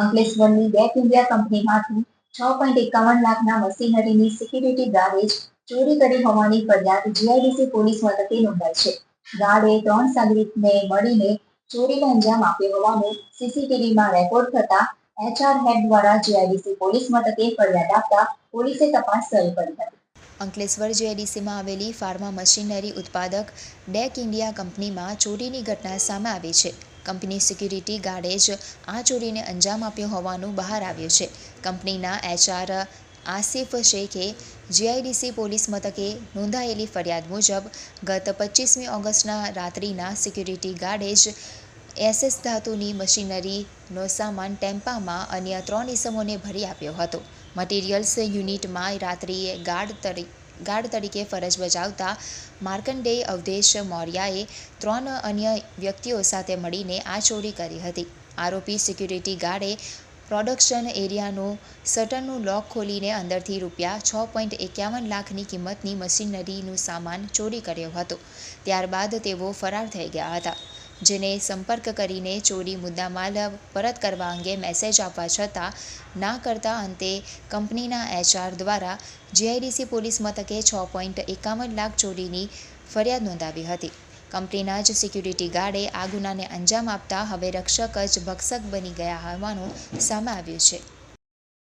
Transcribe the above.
અંકલેશ્વરની back India કંપનીમાંથી છ point એકાવન લાખના મશીનરીની સિક્યુરિટી ગાર્ડેજ ચોરી કરી હોવાની ફરિયાદ જીઆઈડીસી પોલીસ મથકે નોંધાઈ છે. ગાર્ડે ત્રણ સંગીતને મળીને ચોરીને અંજામ આપ્યો હોવાનું સીસીટીવીમાં રેકોર્ડ થતા એચઆર હેડ દ્વારા જીઆઈડીસી પોલીસ મથકે ફરિયાદ આપતા પોલીસે તપાસ શરૂ કરી હતી. અંકલેશ્વર જીઆઈડીસીમાં આવેલી ફાર્મા મશીનરી ઉત્પાદક ડેક ઇન્ડિયા કંપનીમાં ચોરીની ઘટના સામે આવી છે. કંપની સિક્યુરિટી ગાર્ડે જ આ ચોરીને અંજામ આપ્યો હોવાનું બહાર આવ્યું છે. કંપનીના એચઆર આસિફ શેખે જીઆઈડીસી પોલીસ મથકે નોંધાયેલી ફરિયાદ મુજબ ગત પચીસમી ઓગસ્ટના રાત્રિના સિક્યુરિટી ગાર્ડે જ એસએસ ધાતુની મશીનરીનો સામાન ટેમ્પામાં અન્ય ત્રણ ઇસમોને ભરી આપ્યો હતો. મટીરિયલ્સ યુનિટમાં રાત્રિએ ગાર્ડ તરી ગાર્ડ તરીકે ફરજ બજાવતા માર્કંડેય અવધેશ મૌર્યાએ ત્રણ અન્ય વ્યક્તિઓ સાથે મળીને આ ચોરી કરી હતી. આરોપી સિક્યુરિટી ગાર્ડે પ્રોડક્શન એરિયાનું શટરનું લોક ખોલીને અંદરથી રૂપિયા છ પોઈન્ટ એકાવન લાખની કિંમતની મશીનરીનું સામાન ચોરી કર્યો હતો. ત્યારબાદ તેઓ ફરાર થઈ ગયા હતા. જેને સંપર્ક કરીને ચોરી મુદ્દામાલ પરત કરવા અંગે મેસેજ આપવા છતાં ના કરતા અંતે કંપનીના એચઆર દ્વારા જીઆઈડીસી પોલીસ મથકે છ પોઈન્ટ એકાવન લાખ ચોરીની ફરિયાદ નોંધાવી હતી. કંપનીના જ સિક્યુરિટી ગાર્ડે આ ગુનાને અંજામ આપતા હવે રક્ષક જ ભક્ષક બની ગયા હોવાનું સામે આવ્યું છે.